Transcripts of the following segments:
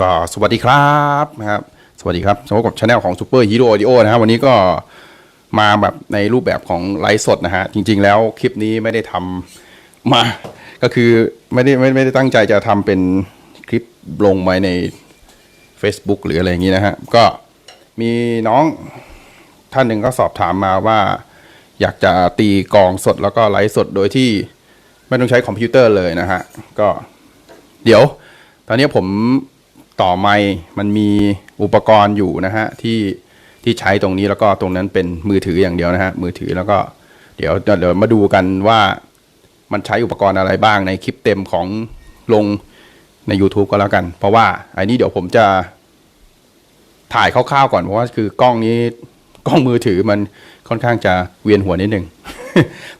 ก็สวัสดีครับนะครับสวัสดีครับสำหรับกับช anel ของ Super Hero Audio นะครับวันนี้ก็มาแบบในรูปแบบของไลฟ์สดนะฮะจริง ๆ แล้วคลิปนี้ไม่ได้ทำมาก็คือไม่ได้ไม่ไม่ได้ตั้งใจจะทำเป็นคลิปลงไวใน Facebook หรืออะไรอย่างนี้นะฮะก็มีน้องท่านหนึ่งก็สอบถามมาว่า อยากจะตีกองสดแล้วก็ไลฟ์สดโดยที่ไม่ต้องใช้คอมพิวเตอร์เลยนะฮะก็เดี๋ยว ตอนนี้ผม ต่อไมค์มันมีอุปกรณ์อยู่นะฮะที่ที่ใช้ตรงนี้แล้วก็ตรงนั้นเป็นมือถืออย่างเดียวนะฮะมือถือแล้วก็เดี๋ยวเดี๋ยวมาดูกันว่ามันใช้อุปกรณ์อะไรบ้างในคลิปเต็มของลงใน YouTube ก็แล้วกัน เพราะว่าอันนี้เดี๋ยวผมจะถ่ายคร่าวๆก่อนเพราะว่าคือกล้องนี้กล้องมือถือมันค่อนข้างจะเวียนหัวนิดนึง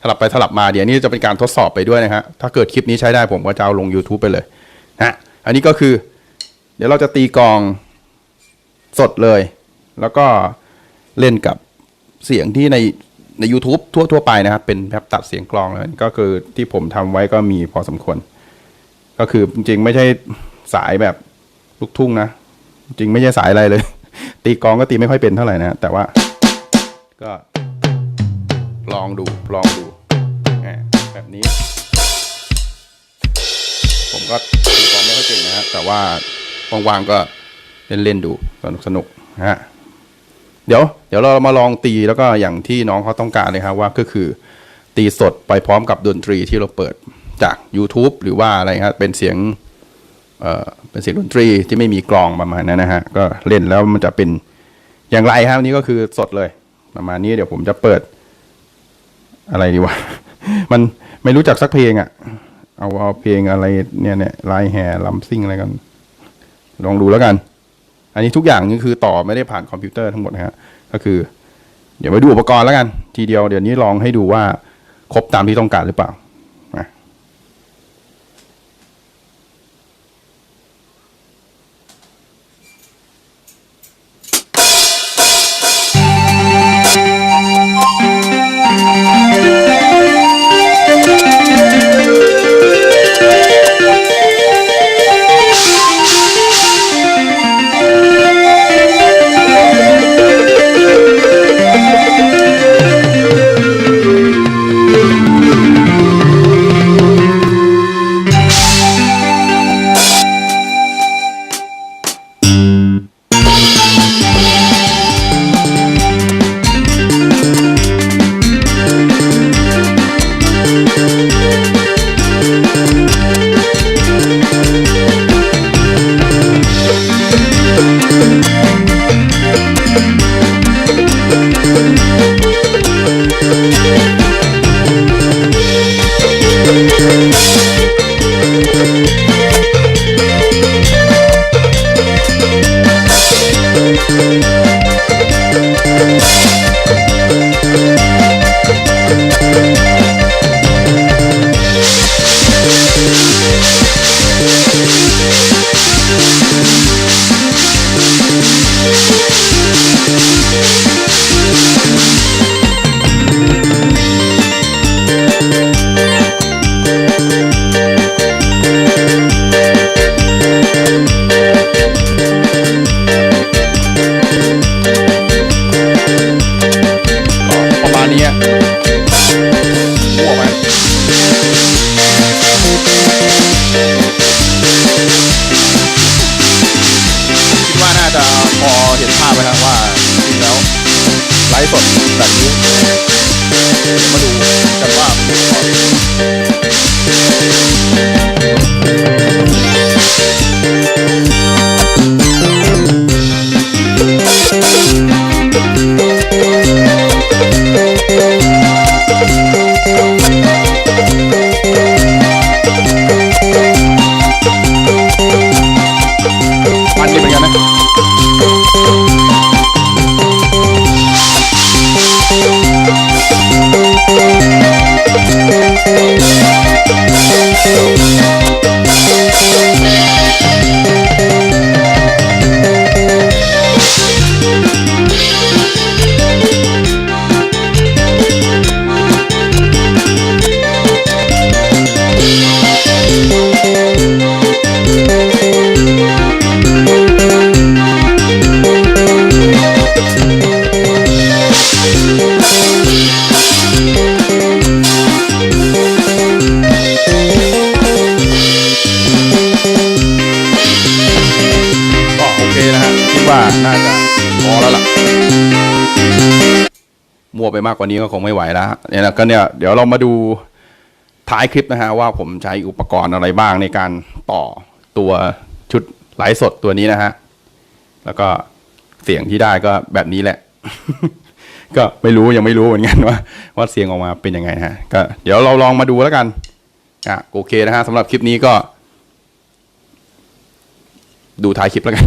สลับไปสลับมาเดี๋ยวนี้จะเป็นการทดสอบไปด้วยนะฮะถ้าเกิดคลิปนี้ใช้ได้ผมก็จะเอาลง YouTube ไปเลยนะอันนี้ก็คือ ดี๋ยวเราจะตีกองสดเลย แล้วก็เล่นกับเสียงที่ในใน YouTube ทั่วทั่วไปนะครับ เป็นแบบตัดเสียงกลองเลยก็คือที่ผมทำไว้ก็มีพอสมควร ก็คือจริงๆไม่ใช่สายแบบลูกทุ่งนะ จริงไม่ใช่สายอะไรเลย ตีกองก็ตีไม่ค่อยเป็นเท่าไหร่นะ แต่ว่า ก็ลองดูลองดูแบบนี้ ผมก็ตีกองไม่ค่อยเก่งนะฮะแต่ว่า ว่างๆก็เล่นเล่นๆดูสนุกสนุกๆนะฮะเดี๋ยว เดี๋ยวเรามาลองตีแล้วก็อย่างที่น้องเขาต้องการเลยครับว่าก็คือ ตีสดไปพร้อมกับดนตรีที่เราเปิดจาก YouTube หรือว่าอะไรครับเป็นเสียงเอ่อเป็นเสียงดนตรีที่ไม่มีกลองประมาณนั้นนะฮะก็เล่นแล้วมันจะเป็นอย่างไรครับนนี้ก็คือสดเลย ประมาณนี้เดี๋ยวผมจะเปิด อะไรดีวะ มันไม่รู้จักสักเพลงอะ่ะ เอาเอาเพลงอะไรเนี่ยเนี่ยลายแห่ลำซิ่งอะไรกัน ลองดูแล้วกัน อันนี้ทุกอย่างนี่คือต่อไม่ได้ผ่านคอมพิวเตอร์ทั้งหมดนะฮะก็คือ เดี๋ยวไปดูอุปกรณ์แล้วกัน ทีเดียวเดี๋ยวนี้ลองให้ดูว่าครบตามที่ต้องการหรือเปล่ามา มั่วไปมากกว่านี้ก็คงไม่ไหวแล้วเนี่ยนะก็เนี่ยเดี๋ยวเรามาดูท้ายคลิปนะฮะว่าผมใช้อุปกรณ์อะไรบ้างในการต่อตัวชุดไลฟ์สดตัวนี้นะฮะแล้วก็เสียงที่ได้ก็แบบนี้แหละ ก็ไม่รู้ยังไม่รู้เหมือนกันว่าว่าเสียงออกมาเป็นยังไงฮะก็เดี๋ยวเราลองมาดูแล้วกันอะโอเคนะฮะสำหรับคลิปนี้ก็ ดูท้ายคลิปแล้วกัน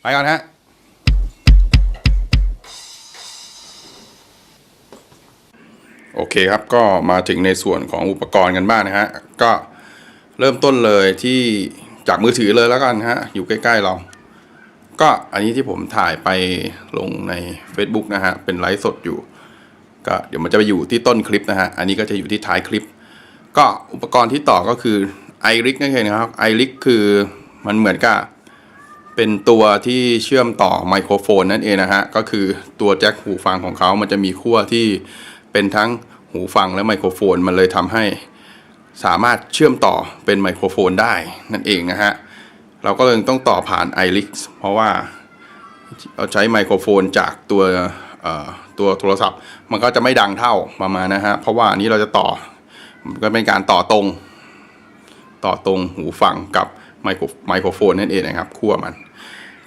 ไปก่อนฮะ โอเคครับก็มาถึงในส่วนของอุปกรณ์กันบ้างนะฮะ ก็เริ่มต้นเลยที่จากมือถือเลยแล้วกันฮะ อยู่ใกล้ ๆ เรา ก็อันนี้ที่ผมถ่ายไปลงใน Facebook นะฮะ เป็นไลฟ์สดอยู่ ก็เดี๋ยวมันจะไปอยู่ที่ต้นคลิปนะฮะ อันนี้ก็จะอยู่ที่ท้ายคลิป ก็อุปกรณ์ที่ต่อก็คือ i r i c นั่นเองนะครับ i r i c คือมันเหมือนกับเป็นตัวที่เชื่อมต่อไมโครโฟนนั่นเองนะฮะ ก็คือตัวแจ็คหูฟังของเขามันจะมีขั้วที่ เป็นทั้งหูฟังและไมโครโฟน มันเลยทำให้สามารถเชื่อมต่อเป็นไมโครโฟนได้นั่นเองนะฮะ เราก็เลยต้องต่อผ่าน i r i c เพราะว่าเราใช้ไมโครโฟนจากตัวตัวโทรศัพท์ มันก็จะไม่ดังเท่าประมาณนะฮะ เพราะว่าอันนี้เราจะต่อมันก็เป็นการต่อตรง ต่อตรงหูฟังกับไมโครไมโครโฟนนั่นเองนะครับขั้วมัน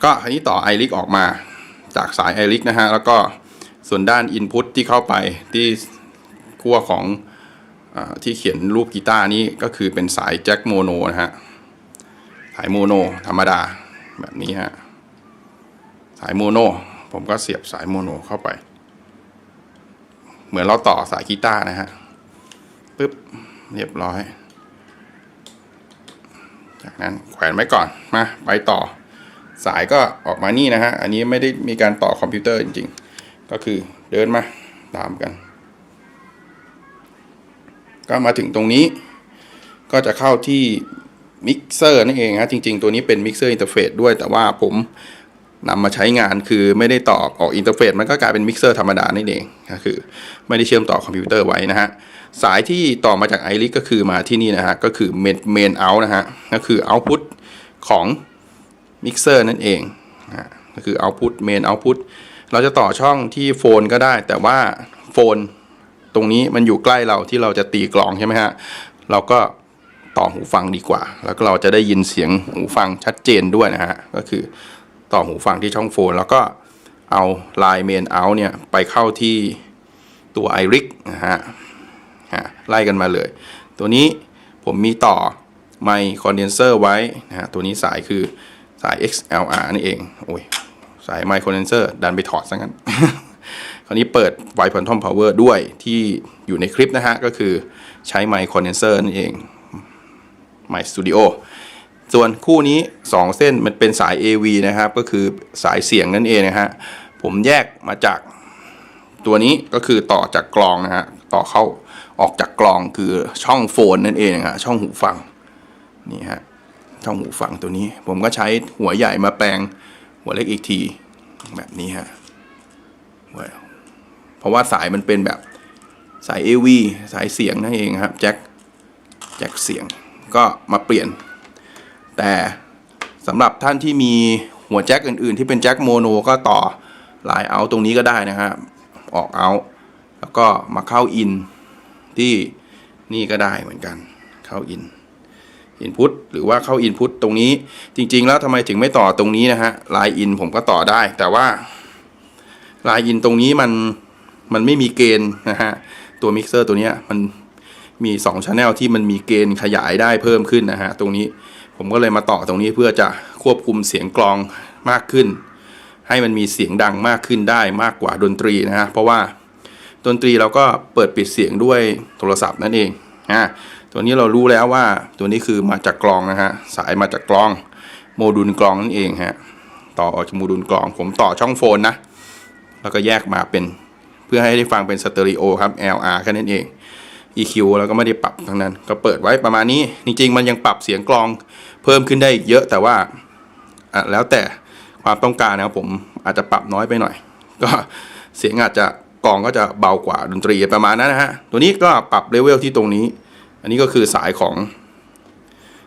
ก็อันนี้ต่อไอริกออกมาจากสายไอริกนะฮะ แล้วก็ ส่วนด้านอินพุตที่เข้าไปที่ขั้วของอที่เขียนรูปกีตาร์นี้ก็คือเป็นสายแจ็คโมโนนะฮะ สายโมโนธรรมดาแบบนี้ฮะ สายโมโนผมก็เสียบสายโมโนเข้าไป เหมือนเราต่อสายกีตาร์นะฮะปึ๊บเรียบร้อย จากนั้นแขวนไว้ก่อนมาไปต่อ สายก็ออกมานี่นะฮะ อันนี้ไม่ได้มีการต่อคอมพิวเตอร์จริงๆ ก็คือเดินมาตามกัน ก็มาถึงตรงนี้ก็จะเข้าที่มิกเซอร์นั่นเองฮะจริง ๆ ตัวนี้เป็นมิกเซอร์อินเทอร์เฟซด้วย แต่ว่าผมนำมาใช้งานคือไม่ได้ต่อออกอินเทอร์เฟซมันก็กลายเป็นมิกเซอร์ธรรมดานั่นเองก็คือ ไม่ได้เชื่อมต่อคอมพิวเตอร์ไว้นะฮะสายที่ต่อมาจากไอริก็คือมาที่นี่นะฮะก็คือเมนเมนเอานะฮะก็คือเอาพุตของมิกเซอร์นั่นเองนะก็คือเอาพุตเมนเอาพุต เราจะต่อช่องที่โฟนก็ได้ แต่ว่าโฟนตรงนี้มันอยู่ใกล้เราที่เราจะตีกลองใช่ไหมฮะ เราก็ต่อหูฟังดีกว่า แล้วก็เราจะได้ยินเสียงหูฟังชัดเจนด้วยนะฮะ ก็คือต่อหูฟังที่ช่องโฟน แล้วก็เอาไลน์เมนเอาเนี่ยไปเข้าที่ตัวไอริกนะฮะฮะไล่กันมาเลย ตัวนี้ผมมีต่อไมค์คอนเดนเซอร์ไว้นะฮะ ตัวนี้สายคือสาย XLR นี่เอง โอ้ย สายไมค์คอนเดนเซอร์ดันไปถอดซะงั้น คราวนี้เปิดไวพอนทอมพาวเวอร์ด้วยที่อยู่ในคลิปนะฮะ ก็คือใช้ไมค์คอนเดนเซอร์นั่นเองไมค์สตูดิโอส่วนคู่นี้ 2 เส้นมันเป็นสาย AV นะครับ ก็คือสายเสียงนั่นเองนะฮะ ผมแยกมาจากตัวนี้ก็คือต่อจากกลองนะฮะ ต่อเข้าออกจากกลองคือช่องโฟนนั่นเองนะฮะช่องหูฟังนี่ฮะช่องหูฟังตัวนี้ ผมก็ใช้หัวใหญ่มาแปลง หัวเล็กอีกทีแบบนี้ฮะเพราะว่าสายมันเป็นแบบสาย AV สายเสียงนั่นเองครับแจ็คแจ็คเสียงก็มาเปลี่ยน แต่สำหรับท่านที่มีหัวแจ็คอื่นๆ ที่เป็นแจ็คโมโนก็ต่อลายเอาตรงนี้ก็ได้นะฮะออกเอาแล้วก็มาเข้าอินที่นี่ก็ได้เหมือนกันเข้าอิน อินพุตหรือว่าเข้าอินพุตตรงนี้จริง ๆ แล้วทำไมถึงไม่ต่อตรงนี้นะฮะลายอินผมก็ต่อได้ แต่ว่าลายอินตรงนี้มันมันไม่มีเกณฑ์นะฮะ ตัวมิกเซอร์ตัวนี้มันมี2 Channel ที่มันมีเกณฑ์ขยายได้เพิ่มขึ้นนะฮะ ตรงนี้ผมก็เลยมาต่อตรงนี้เพื่อจะควบคุมเสียงกลองมากขึ้น ให้มันมีเสียงดังมากขึ้นได้มากกว่าดนตรีนะฮะเพราะว่าดนตรีเราก็เปิดปิดเสียงด้วยโทรศัพท์นั่นเอง อะตัวนี้เรารู้แล้วว่าตัวนี้คือมาจากกลองนะฮะสายมาจากกลองโมดูลกลองนั่นเองฮะต่อออกจากโมดูลกลอง ผมต่อช่องโฟนนะแล้วก็แยกมาเป็นเพื่อให้ได้ฟังเป็นสเตอริโอครับ LR แค่นั้นเอง EQ แล้วก็ไม่ได้ปรับทั้งนั้น ก็เปิดไว้ประมาณนี้ จริง ๆ มันยังปรับเสียงกลองเพิ่มขึ้นได้อีกเยอะแต่ว่าอะแล้วแต่ความต้องการนะครับผมอาจจะปรับน้อยไปหน่อย ก็เสียงอาจจะ กองก็จะเบากว่าดนตรีประมาณนั้นนะฮะ ตัวนี้ก็ปรับเลเวลที่ตรงนี้ อันนี้ก็คือสายของ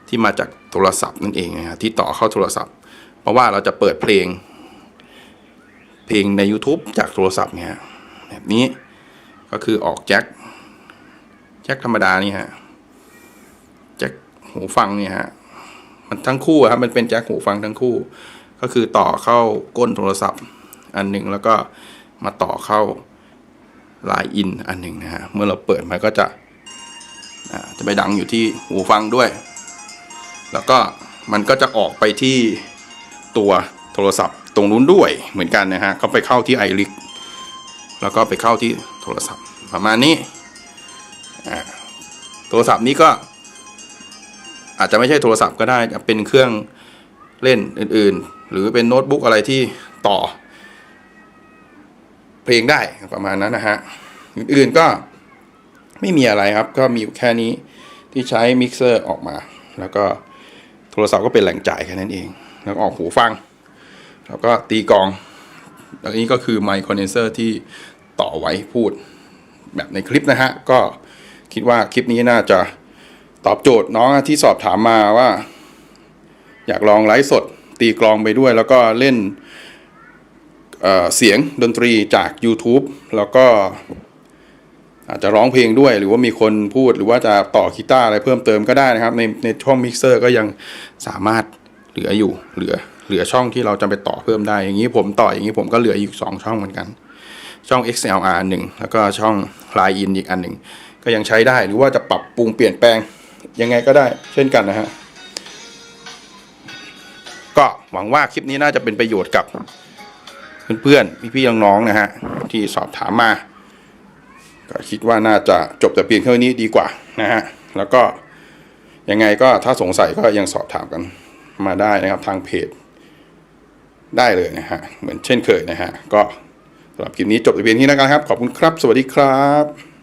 ที่มาจากโทรศัพท์นั่นเองนะฮะที่ต่อเข้าโทรศัพท์ เพราะว่าเราจะเปิดเพลง เพลงใน YouTube จากโทรศัพท์เนี่ยแบบนี้ก็คือออกแจ็คแจ็คธรรมดานี่ฮะแจ็คหูฟังเนี่ยฮะมันทั้งคู่ครับมันเป็นแจ็คหูฟังทั้งคู่ ก็คือต่อเข้าก้นโทรศัพท์ อันหนึ่งแล้วก็มาต่อเข้า ลายอินอันหนึ่งนะฮะ เมื่อเราเปิดมันก็จะจะไปดังอยู่ที่หูฟังด้วย แล้วก็มันก็จะออกไปที่ตัวโทรศัพท์ตรงนู้นด้วยเหมือนกันนะฮะ ก็ไปเข้าที่ไอริกแล้วก็ไปเข้าที่โทรศัพท์ประมาณนี้ โทรศัพท์นี้ก็ อาจจะไม่ใช่โทรศัพท์ก็ได้จะเป็นเครื่องเล่นอื่น ๆ หรือเป็นโน้ตบุ๊กอะไรที่ต่อ เพลงได้ประมาณนั้นนะฮะอื่นๆก็ไม่มีอะไรครับ ก็มีแค่นี้ที่ใช้มิกเซอร์ออกมา แล้วก็โทรศัพท์ก็เป็นแหล่งจ่ายแค่นั้นเอง แล้วก็ออกหูฟัง แล้วก็ตีกองแล้วนี้ก็คือไมค์คอนเดนเซอร์ที่ต่อไว้พูดแบบในคลิปนะฮะ ก็คิดว่าคลิปนี้น่าจะตอบโจทย์น้องที่สอบถามมาว่า อยากลองไลฟ์สด ตีกลองไปด้วย แล้วก็เล่น เสียงดนตรีจาก YouTube แล้วก็อาจจะร้องเพลงด้วย หรือว่ามีคนพูดหรือว่าจะต่อกีตาร์อะไรเพิ่มเติมก็ได้นะครับ ในในช่องมิกเซอร์ก็ยังสามารถเหลืออยู่เหลือเหลือช่องที่เราจะไปต่อเพิ่มได้ อย่างนี้ผมต่ออย่างนี้ผมก็เหลืออยู่สองช่องเหมือนกัน ช่อง XLR หนึ่งแล้วก็ช่อง Line In อีกอันหนึ่งก็ยังใช้ได้หรือว่าจะปรับปรุงเปลี่ยนแปลงยังไงก็ได้ เช่นกันนะฮะก็หวังว่าคลิปนี้น่าจะเป็นประโยชน์กับ เพื่อนๆพี่ๆน้องๆนะฮะที่สอบถามมาก็คิดว่าน่าจะจบแต่เพียงเท่านี้ดีกว่านะฮะแล้วก็ยังไงก็ถ้าสงสัยก็ยังสอบถามกันมาได้นะครับทางเพจได้เลยนะฮะเหมือนเช่นเคยนะฮะก็สำหรับคลิปนี้จบแต่เพียงเท่านี้นะครับ ขอบคุณครับ สวัสดีครับ